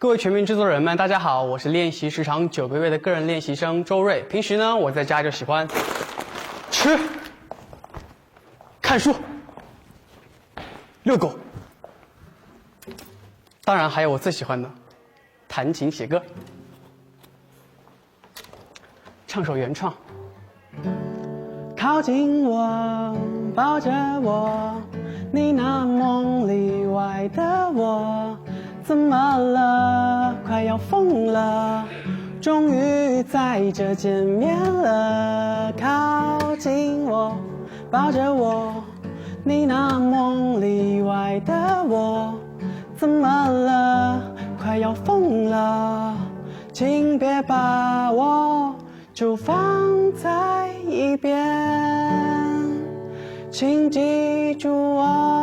各位全民制作人们，大家好，我是练习时长九个月的个人练习生周瑞。平时呢，我在家就喜欢吃、看书、遛狗，当然还有我最喜欢的弹琴写歌，唱首原创。靠近我，抱着我，你那梦里外的我。怎么了？快要疯了！终于在这见面了，靠近我，抱着我，你那梦里外的我。怎么了？快要疯了！请别把我就放在一边，请记住我。